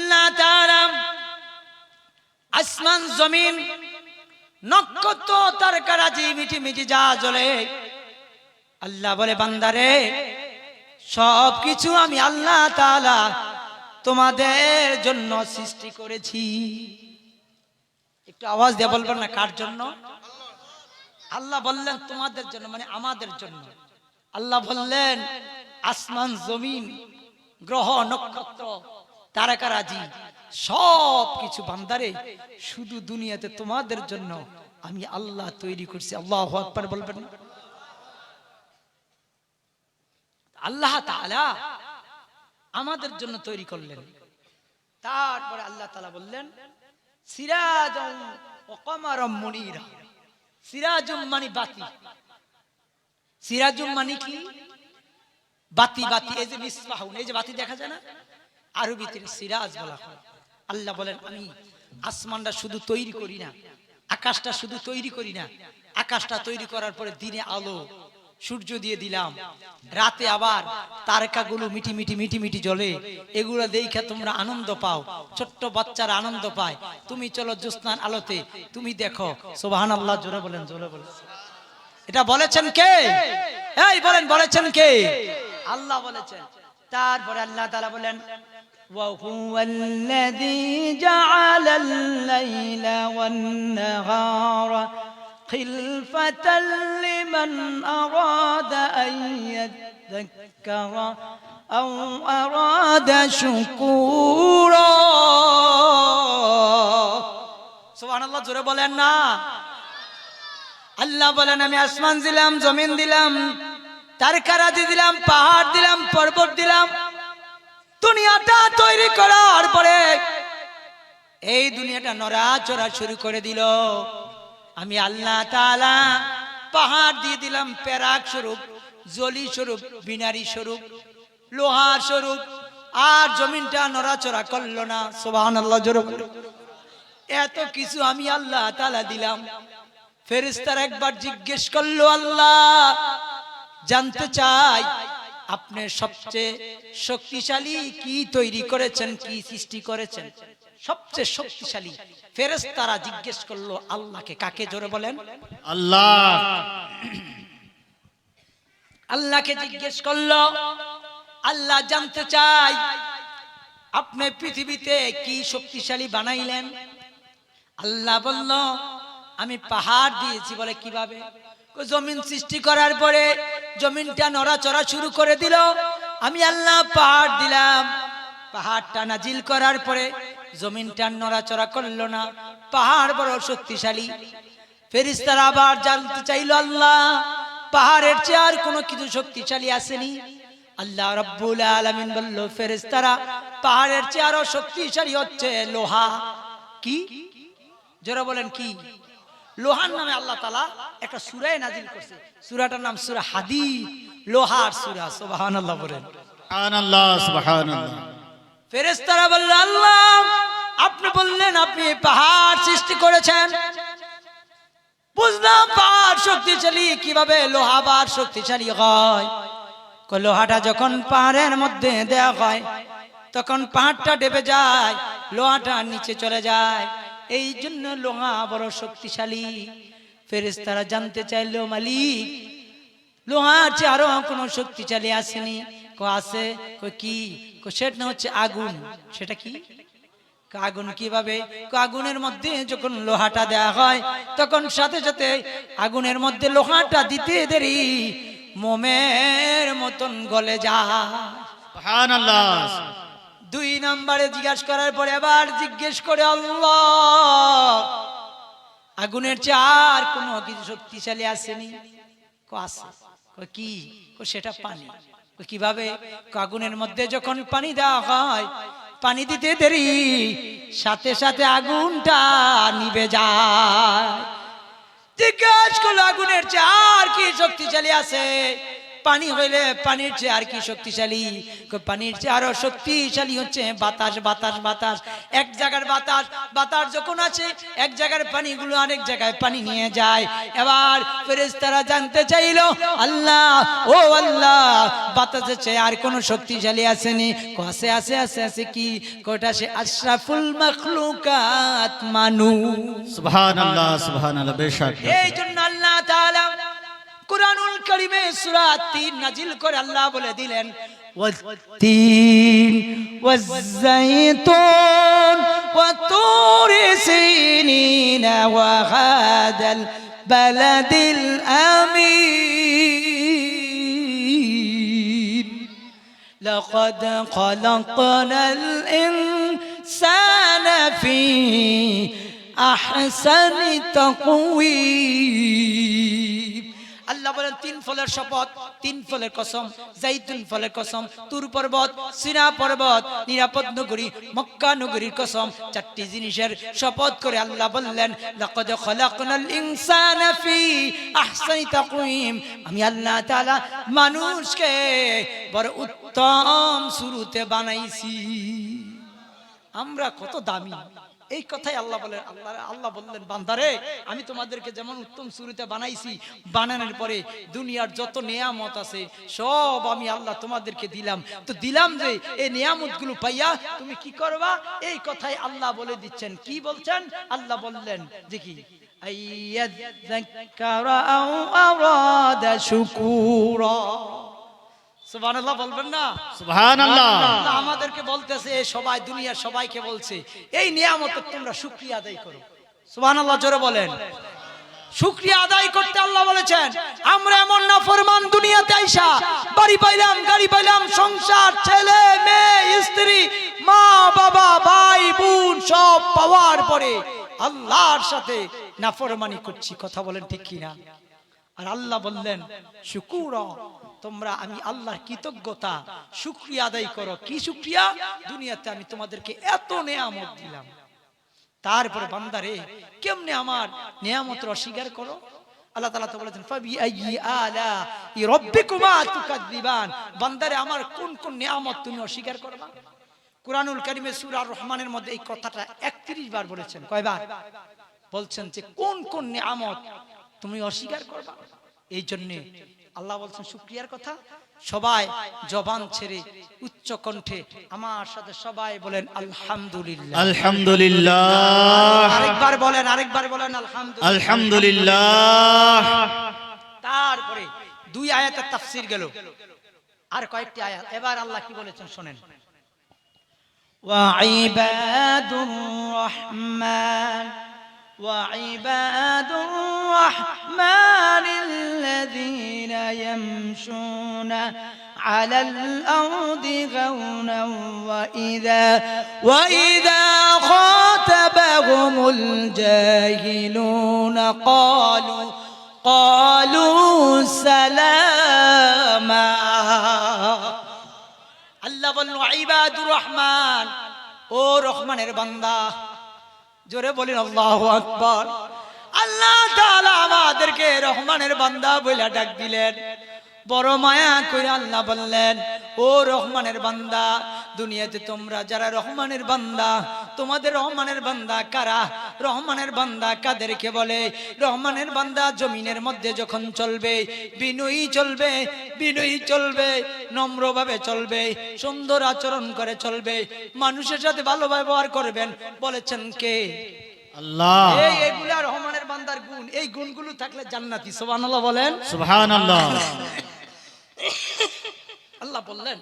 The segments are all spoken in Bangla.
আল্লাহ আসমান, জমিন, নক্ষত্র তারকারাজি মিটি মিটি যা জ্বলে, আল্লাহ বলে, বান্দারে সব কিছু আমি আল্লাহ তাআলা তোমাদের জন্য সৃষ্টি করেছি। একটু আওয়াজ দিয়ে বলবেন না কার জন্য? আল্লাহ বললেন, তোমাদের জন্য মানে আমাদের জন্য। আল্লাহ বললেন, আসমান, জমিন, গ্রহ, নক্ষত্র সব কিছু বান্দারে, শুধু দুনিয়াতে তোমাদের জন্য আমি আল্লাহ তৈরি করছি। আল্লাহ বলবেন আল্লাহ আমাদের জন্য তৈরি করলেন। তারপরে আল্লাহ তাআলা বললেন সিরাজাম ওয়া কমারাম মুনিরা। সিরাজুম মানে বাতি। সিরাজুম মানে কি? বাতি বাতি, এই যে মিসবাহুন এই যে বাতি দেখা যায় না? আরবিতে সিরাজ বলা হয়। আল্লাহ বলেন, আমি আসমানটা শুধু তৈরি করি না, আকাশটা শুধু তৈরি করি না। আকাশটা তৈরি করার পরে দিনে আলো, সূর্য দিয়ে দিলাম। রাতে আবার তারকাগুলো মিটি মিটি মিটি মিটি জ্বলে। এগুলো দেখে তোমরা আনন্দ পাও। ছোট্ট বাচ্চারা আনন্দ পায়। তুমি চলো জ্যোৎস্নার আলোতে। তুমি দেখো সোবাহান আল্লাহ জোরে বলেন জোরে বলেন। এটা বলেছেন কে? এই বলেন, বলেছেন কে? আল্লাহ বলেছেন। তারপরে আল্লাহ তাআলা বলেন وهو الذي جعل الليل والنهار خلفة لمن أراد أن يذكر أو أراد شكورا سبحان الله জোরে বলেন না আল্লাহ বলেন আমি আসমান দিলাম জমিন দিলাম তারকারাজি দিলাম পাহাড় দিলাম পর্বত দিলাম দুনিয়াটা তৈরি করার পরে এই দুনিয়াটা নড়াচড়া শুরু করে দিল। আমি আল্লাহ তালা পাহাড় দিয়ে দিলাম, প্যারাক স্বরূপ, জলি স্বরূপ, বিনারি স্বরূপ, লোহার স্বরূপ, আর জমিনটা নড়াচড়া করল না। সোবাহান আল্লাহ এত কিছু আমি আল্লাহ তালা দিলাম। ফেরিস্তার একবার জিজ্ঞেস করল, আল্লাহ, জানতে চাই আপনি সবচেয়ে শক্তিশালী কি তৈরি করেছেন কি সৃষ্টি করেছেন? সবচেয়ে শক্তিশালী ফেরেশতারা জিজ্ঞেস করল আল্লাহকে কাকে জোরে বলেন? আল্লাহ। আল্লাহকে জিজ্ঞেস করল আল্লাহ জানতে চাই আপনি পৃথিবীতে কি শক্তিশালী বানাইলেন? আল্লাহ বলল আমি পাহাড় দিয়েছি বলে কীভাবে? জমিন সৃষ্টি করার পরে জমিনটা নড়াচড়া শুরু করে দিল। আমি আল্লাহ পাহাড় দিলাম। পাহাড়টা নাজিল করার পরে জমিনটা নড়াচড়া করল না। পাহাড় বড় শক্তিশালী। ফেরিস্তারা আবার জানতে চাইলো, আল্লাহ, পাহাড়ের চেয়ে আর কোনো কিছু শক্তিশালী আসেনি? আল্লাহ রব্বুল আলামিন বলল, ফেরিস্তারা, পাহাড়ের চেয়ে আরও শক্তিশালী হচ্ছে লোহা। কি? জোরে বলেন, কি? লোহার নামে আল্লাহ তালা একটা সুরায় নাজিল করছে। সুরাটার নাম সুরা হাদি লোহার সুরা সুবহানাল্লাহ বলেন। সুবহানাল্লাহ সুবহানাল্লাহ। ফেরেশতারা বলল আল্লাহ আপনি বললেন আপনি পাহাড় সৃষ্টি করেছেন। বুঝলাম পাহাড় শক্তিশালী কীভাবে লোহা বার শক্তিশালী হয়। লোহাটা যখন পাহাড়ের মধ্যে দেয়া হয় তখন পাহাড়টা ডেবে যায় লোহাটা নিচে চলে যায়। এই জন্য লোহা বড় শক্তিশালী। ফেরেশতারা জানতে চাইলো, মালিক, লোহার আছে আরও কোনো শক্তিশালী আসেনি? কো আছে, কো কি? কো সেটা হচ্ছে আগুন। সেটা কি? আগুন কীভাবে? আগুনের মধ্যে যখন লোহাটা দেয়া হয়, তখন সাথে সাথে আগুনের মধ্যে লোহাটা দিতে দেরি, মোমের মতন গলে সুবহানাল্লাহ। দুই নম্বরে জিজ্ঞাসা করার পরে আবার জিজ্ঞেস করে আল্লাহ। আগুনের চেয়ে আর কোনো কিছু শক্তিশালী আসেনি? আছে। কো সেটা পানি। কীভাবে? আগুনের মধ্যে যখন পানি দেওয়া হয়, পানি দিতে দেরি, সাথে সাথে আগুনটা নিভে যায়। জিজ্ঞাসা করল, আগুনের চেয়ে আর কি শক্তিশালী আছে? পানি হইলে পানির চেয়ে আর কি শক্তিশালী? পানির চেয়ে আরও শক্তিশালী হচ্ছে বাতাস বাতাস বাতাস। এক জায়গার বাতাস বাতাস যখন আছে এক জায়গার পানিগুলো আরেক জায়গায় পানি নিয়ে যায়। এবার ফেরেশতারা জানতে চাইলো আল্লাহ ও আল্লাহ বাতাসের চেয়ে আর কোন শক্তিশালী আসেনি। কসে আছে আছে আছে কি? কোটা সে আশরাফুল মখলুকাত মানুষ। সুবহান আল্লাহ সুবহান আল্লাহ বেশক। এই জন্য আল্লাহ তাআলা কুরআনুল কারীমে সূরা 3 নাজিল করে আল্লাহ বলে দিলেন والتين والزيتون وطور سينين وهذا البلد الأمين لقد خلقنا الإنسان في أحسن تقويم আল্লাহ বলেন, তিন ফলের শপথ, তিন ফলের কসম জাইতুন ফলের কসম, তুর পর্বত, সিনা পর্বত, নিরাপদ নগরী, মক্কা নগরীর কসম, চারটি জিনিসের শপথ করে আল্লাহ বললেন, লাকাদ খলাকনাল ইনসানা ফি আহসানি তাকওয়িম। আমি আল্লাহ তাআলা মানুষকে বড় উত্তম শুরুতে বানাইছি। আমরা কত দামি। এই কথাই আল্লাহ বলেন, আল্লাহ আল্লাহ বললেন, বান্দারে, আমি তোমাদেরকে যেমন উত্তম শুরুতে বানাইছি, বানানোর পরে দুনিয়ার যত নিয়ামত আছে, সব আমি আল্লাহ তোমাদেরকে দিলাম। তো দিলাম যে, এই নিয়ামতগুলো পাইয়া তুমি কি করবা? এই কথাই আল্লাহ বলে দিচ্ছেন। কি বলছেন? আল্লাহ বললেন, যে কি? সুবহানাল্লাহ বলবেন না? আমাদেরকে বলতেছে সবাই দুনিয়ার সবাইকে বলছে এই নিয়ামতের তোমরা শুকরিয়া আদায় করো। সুবহানাল্লাহ জোরে বলেন। শুকরিয়া আদায় করতে আল্লাহ বলেছেন আমরা এমন না ফরমান দুনিয়াতে আইসা বাড়ি পাইলাম গাড়ি পাইলাম সংসার ছেলে মেয়ে স্ত্রী মা বাবা ভাই বোন সব পাওয়ার পরে আল্লাহর সাথে নাফরমানি করছি। কথা বলেন ঠিক কিনা? আর আল্লাহ বললেন, শুকুর, তোমরা আমি আল্লাহর কৃতজ্ঞতা, শুক্রিয়া আদায় করো। কি শুক্রিয়া? দুনিয়াতে আমি তোমাদেরকে এত নেয়ামত দিলাম। তারপরে বান্দারে, কেমনে আমার নেয়ামত অস্বীকার করো? আল্লাহ তাআলা তো বলেছেন, ফাবি আইয়ি আলা রাব্বিকুমা তুকাদ্দিবান বান্দারে, আমার কোন কোন নেয়ামত তুমি অস্বীকার করবা? কুরআনুল কারীমে সূরা রহমানের মধ্যে এই কথাটা 31 বার বলেছেন। কয়বার? বলছেন যে, কোন কোন নিয়ামত তুমি অস্বীকার করবা। এই জন্যে আল্লাহ বলছেন শুক্রিয়ার কথা। সবাই জবান ছেড়ে উচ্চ কণ্ঠে আমার সাথে সবাই বলেন আলহামদুলিল্লাহ। আলহামদুলিল্লাহ। আরেকবার বলেন আরেকবার বলেন আলহামদুলিল্লাহ। আলহামদুলিল্লাহ। তারপরে দুই আয়াতের তাফসীর গেল। আর কয়েকটি আয়াত। এবার আল্লাহ কি বলেছেন শুনেন। ওয়া ইবাদুর রহমান। وعباد الرحمن الذين يمشون على الأرض غونا وإذا وإذا خاطبهم الجاهلون قالوا قالوا سلاما আল্লাহ বলল ইবাদুর রহমান ও রহমানের বান্দা জোরে বলেন, আল্লাহ আকবর। আল্লাহ তাআলা আমাদেরকে রহমানের বান্দা বলে ডাক দিলেন। বড় মায়া করে আল্লাহ বললেন, ও রহমানের বান্দা, দুনিয়াতে তোমরা যারা রহমানের বান্দা তোমাদের রহমানের বান্দা কারা? রহমানের বান্দা কাদেরকে বলে? রহমানের বান্দা জমিনের মধ্যে যখন চলবে বিনয়ী চলবে বিনয়ী চলবে নম্রভাবে চলবে সুন্দর আচরণ করে চলবে মানুষের সাথে ভালো ব্যবহার করবেন বলেছেন কে? আল্লাহ। এই এগুলা রহমানের বান্দার গুণ। এই গুণগুলো থাকলে জান্নাতি সুবহানাল্লাহ বলেন। সুবহান আল্লাহ আল্লাহ বললেন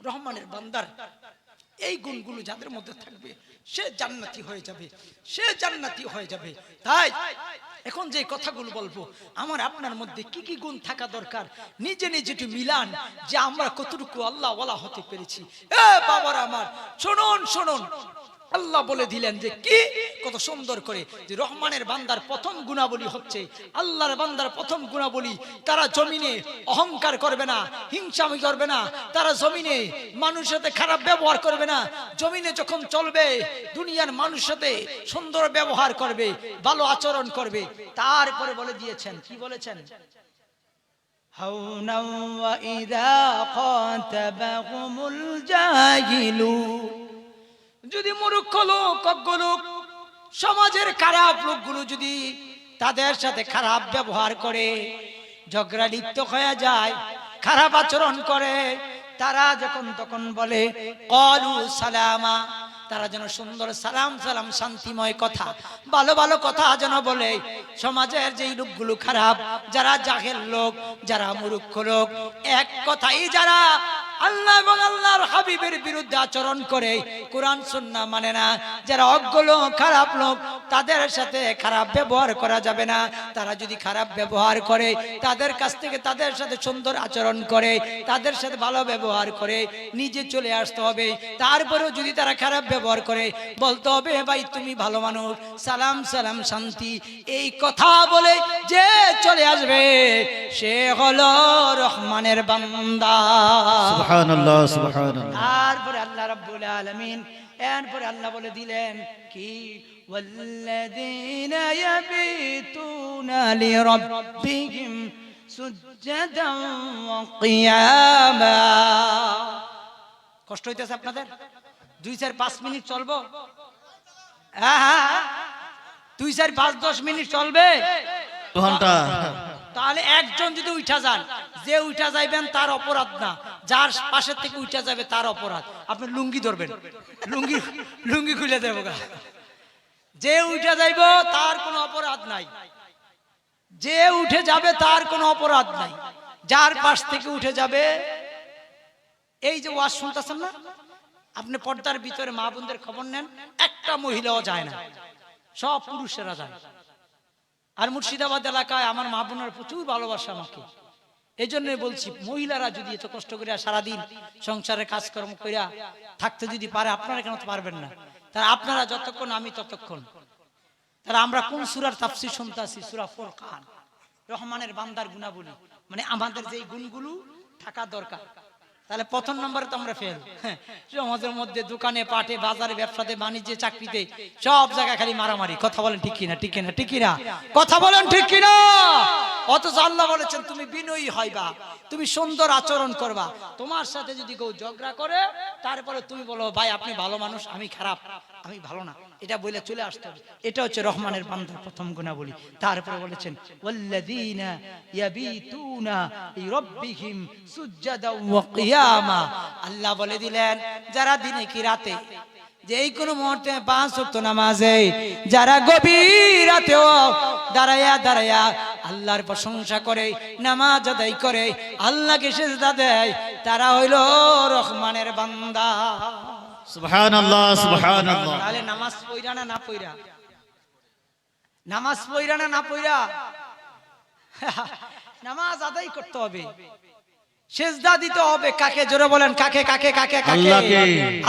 রহমানের বান্দার এই গুণগুলো যাদের মধ্যে থাকবে, সে জান্নাতি হয়ে যাবে, সে জান্নাতি হয়ে যাবে। তাই এখন যে কথাগুলো বলব, আমার আপনার মধ্যে কি কি গুণ থাকা দরকার? নিজে নিজে একটু মিলান যে আমরা কতটুকু আল্লাহ ওয়ালা হতে পেরেছি। এ বাবার আমার, শুনুন শুনুন। আল্লাহ বলে দিলেন যে কি কত সুন্দর করে যে রহমানের বান্দার প্রথম গুণাবলী হচ্ছে আল্লাহর বান্দার প্রথম গুণাবলী তারা জমিনে অহংকার করবে না হিংসামি করবে না তারা জমিনে মানুষের সাথে খারাপ ব্যবহার করবে না জমিনে যখন চলবে দুনিয়ার মানুষের সাথে সুন্দর ব্যবহার করবে ভালো আচরণ করবে তারপরে বলে দিয়েছেন কি বলেছেন هونا وإذا خاطبهم الجاهلون যদি মূর্খ লোক, অজ্ঞ লোক, সমাজের খারাপ লোকগুলো যদি তাদের সাথে খারাপ ব্যবহার করে, ঝগড়া লিপ্ত হয়ে যায়, খারাপ আচরণ করে, তারা যখন তখন বলে, কলু সালামা। তারা যেন সুন্দর সালাম সালাম, শান্তিময় কথা, ভালো ভালো কথা যেন বলে। সমাজের যেই লোকগুলো খারাপ, যারা জাহের লোক, যারা মূর্খ লোক, এক কথাই যারা আল্লাহ এবং আল্লাহর হাবিবের বিরুদ্ধে আচরণ করে, কোরআন সুন্না মানে না, যারা অজ্ঞ লোক, খারাপ লোক, তাদের সাথে খারাপ ব্যবহার করা যাবে না। তারা যদি খারাপ ব্যবহার করে, তাদের কাছ থেকে তাদের সাথে সুন্দর আচরণ করে, তাদের সাথে ভালো ব্যবহার করে, নিজে চলে আসতে হবে। তারপরেও যদি তারা খারাপ ব্যবহার করে, বলতে হবে ভাই, তুমি ভালো মানুষ, সালাম সালাম, শান্তি। এই কথা বলে যে চলে আসবে, সে হলো রহমানের বান্দা। সুবহানাল্লাহ সুবহানাল্লাহ তারপরে আল্লাহ রাব্বুল আলামিন এরপরে আল্লাহ বলে দিলেন কি والذين يبيتون لربهم سجدا وقياما কষ্ট হইতেছে আপনাদের দুই চার পাঁচ মিনিট চলবো হ্যাঁ হ্যাঁ হ্যাঁ। দুই চার পাঁচ দশ মিনিট চলবে ঘন্টা তাহলে একজন যদি উঠা যান, যে উঠা যাইবেন তার অপরাধ না, যার পাশের থেকে উঠা যাবে তার অপরাধ। আপনি লুঙ্গি ধরবেন। লুঙ্গি লুঙ্গি খুলে দেবো। যে উঠে যাইব তার কোনো অপরাধ নাই। যে উঠে যাবে তার কোনো অপরাধ নাই। যার পাশ থেকে উঠে যাবে, এই যে ওয়াজ শুনতেছেন না? আপনি পর্দার ভিতরে মা বোনদের খবর নেন, একটা মহিলাও যায় না। সব পুরুষেরা যায়। আর মুর্শিদাবাদ এলাকায় আমার মা বোনের প্রচুর ভালোবাসা আমাকে। এই জন্যই বলছি, মহিলারা যদি এত কষ্ট করিয়া সারাদিন সংসারে কাজকর্ম করিয়া থাকতে যদি পারে, আপনারা কেন পারবেন না? তারা আপনারা যতক্ষণ, আমি ততক্ষণ। তারা আমরা কোন সুরার তাফসির শুনতে আছি সুরা ফোরকান। রহমানের বান্দার গুণাবলী। মানে আমাদের যে গুণগুলো থাকা দরকার। তাহলে প্রথম নম্বরে তো আমরা ফেল সমাজের মধ্যে দোকানে, পাটে, বাজারে, ব্যবসাতে, বাণিজ্যে, চাকরিতে সব জায়গায় খালি মারামারি। কথা বলেন ঠিক কিনা ঠিক কিনা ঠিক কিনা? কথা বলেন ঠিক কিনা? অথচ আল্লাহ বলেছেন, তুমি বিনয়ী হইবা, তুমি সুন্দর আচরণ করবা। তোমার সাথে যদি কেউ ঝগড়া করে, তারপরে তুমি বলো, ভাই, আপনি ভালো মানুষ, আমি খারাপ। আমি ভালো না। এটা বলে চলে আসতে হবে। এটা হচ্ছে রহমানের বান্দার প্রথম গুণা বলি তারপরে বলেছেন, ওয়াল্লাযীনা ইয়াবিতুনা লিরাব্বিহিম সুজদাও ওয়া কিয়ামা। আল্লাহ বলে দিলেন, যারা দিনে কি রাতে যে এই কোন মুহূর্তে পাঁচ ওয়াক্ত নামাজে, যারা গভীর রাতেও দাঁড়ায়া দাঁড়ায়া আল্লাহর প্রশংসা করে, নামাজ আদায় করে, আল্লাহকে সেজদা দেয়, তারা হইল রহমানের বান্দা। সুবহানাল্লাহ সুবহানাল্লাহ। তাহলে নামাজ পইরা না না পইরা? নামাজ পইরা না না পইরা? নামাজ আদায় করতে হবে। সেজদা দিতে হবে। কাকে? জোরে বলেন কাকে কাকে কাকে কাকে? আল্লাহকে।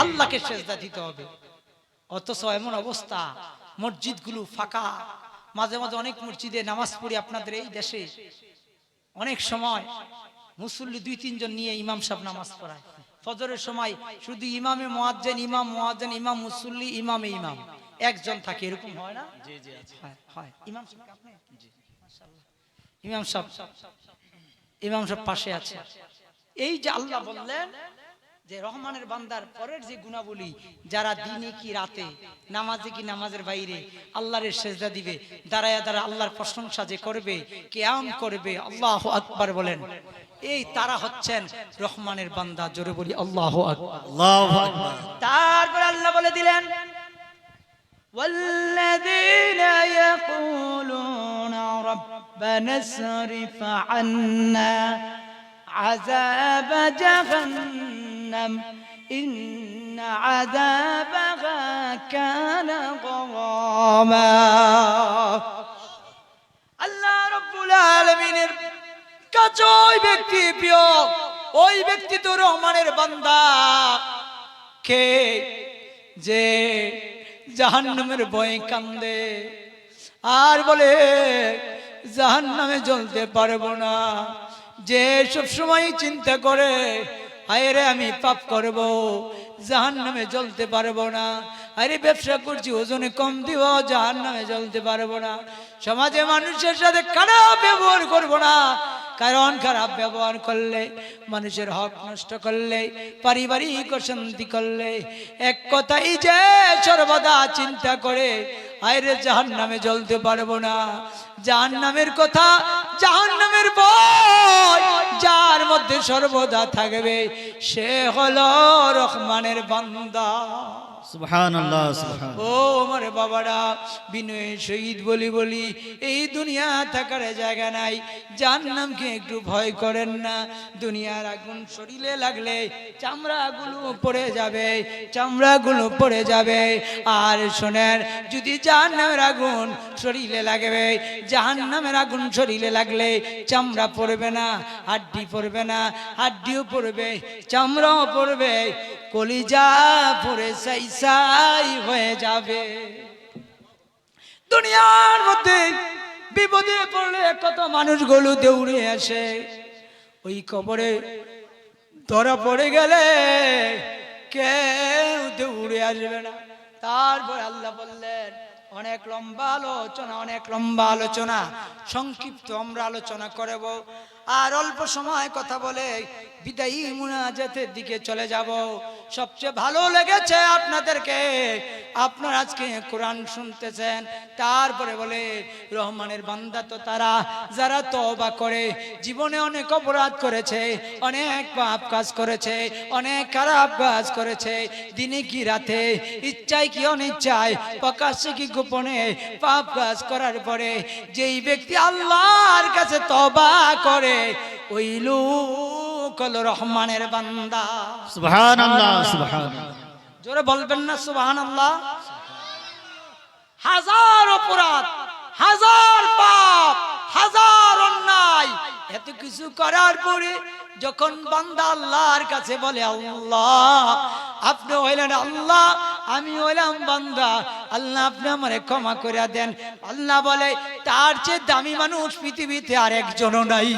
আল্লাহকে সেজদা দিতে হবে। অথচ এমন অবস্থা মসজিদগুলো ফাঁকা। মাঝে মাঝে অনেক মসজিদে নামাজ পড়ি আপনাদের এই দেশে। অনেক সময় মুসল্লি দুই তিনজন নিয়ে ইমাম সাহেব নামাজ পড়ায়। ফজরের সময় শুধু ইমামে মোয়াজ্জেন ইমাম মোয়াজ্জেন ইমাম মুসল্লি ইমামে ইমাম। একজন থাকে এরকম হয় না? হয়, হয়। ইমাম সাহেব কে আপনি? মাশাআল্লাহ। ইমাম সাহেব ইমাম সাহেব পাশে আছে। এই যে আল্লাহ বললেন যে রহমানের বান্দার পরের যে গুণাবলী যারা দিনে কি রাতে নামাজে কি নামাজের বাইরে আল্লাহর সেজদা দিবে দাঁড়ায় দাঁড়া আল্লাহর প্রশংসা যে করবে কেয়াম করবে আল্লাহ আকবার বলেন। এই তারা হচ্ছেন রহমানের বান্দা জোরে বলি আল্লাহ আকবার আল্লাহু আকবার তারপরে আল্লাহ বলে দিলেন والذين يقولون ربنا اصرف عنا عذاب جهنم إن عذابها كان غراما আল্লাহ রব্বুল আলামিনের কাছে ওই ব্যক্তি প্রিয়, ওই ব্যক্তি তো রহমানের বান্দা। কে যে জাহান্নামের ভয়ে কান্দে? আর বলে, জাহান্নামে জ্বলতে পারব না। যে সব সময় চিন্তা করে, হায় রে, আমি পাপ করব জাহান নামে জ্বলতে পারব না। আরে ব্যবসা করছি, ওজনে কম দিব জাহান নামে জ্বলতে পারব না। সমাজে মানুষের সাথে খারাপ ব্যবহার করব না। কারণ খারাপ ব্যবহার করলে, মানুষের হক নষ্ট করলে, পারিবারিক অশান্তি করলে, এক কথাই যে সর্বদা চিন্তা করে, আয়রে জাহান নামে জ্বলতে পারব না। জাহান নামের কথা জাহান নামের যার মধ্যে সর্বদা থাকবে, সে হলো রহমানের বান্দা। ও আমার বাবারা বিনয় শহীদ বলি বলি এই দুনিয়া থাকার জায়গা নাই। যার নামকে একটু ভয় করেন না। দুনিয়ার আগুন শরীরে লাগলে চামড়াগুলো পড়ে যাবে চামড়াগুলো পড়ে যাবে। আর শোনেন যদি জাহান নামের আগুন শরীরে লাগবে জাহান নামের আগুন শরীরে লাগলে চামড়া পড়বে না হাড্ডি পড়বে না হাড্ডিও পড়বে চামড়াও পড়বে। কলিজা পড়ে সাই সাই হয়ে যাবে। দুনিয়ার মধ্যে বিপদে পড়লে কত মানুষগুলো দৌড়ে আসে। ওই কবরে ধরা পড়ে গেলে কেউ দৌড়ে আসবে না। তারপর আল্লাহ বললেন, অনেক লম্বা আলোচনা, অনেক লম্বা আলোচনা। সংক্ষিপ্ত আমরা আলোচনা করব। আর অল্প সময় কথা বলে বিদায়ী মুনাজাতের দিকে চলে যাব। সবচেয়ে ভালো লেগেছে আপনাদেরকে। আপনারা আজকে কোরআন শুনতেছেন, তারপরে বলে রহমানের বান্দা তো তারা, যারা তওবা করে, জীবনে অনেক অপরাধ করেছে, অনেক পাপ কাজ করেছে, অনেক খারাপ কাজ করেছে। দিনে কি রাতে, ইচ্ছায় কি অনিচ্ছায়, প্রকাশ্যে কি গোপনে পাপ কাজ করার পরে যেই ব্যক্তি আল্লাহর কাছে তবা করে, ওই লোক হলো রহমানের বান্দা। সুবহানাল্লাহ সুবহানাল্লাহ। জোরে বলবেন না সুবাহান আল্লাহ হাজার অপরাধ হাজার পাপ হাজার অন্যায় এত কিছু করার পরে যখন বান্দা আল্লাহর কাছে বলে আল্লাহ আপনি হইলেন আল্লাহ আমি হইলাম বান্দা আল্লাহ আপনি আমারে ক্ষমা করে দেন। আল্লাহ বলে তার চেয়ে দামি মানুষ পৃথিবীতে আর একজনও নাই।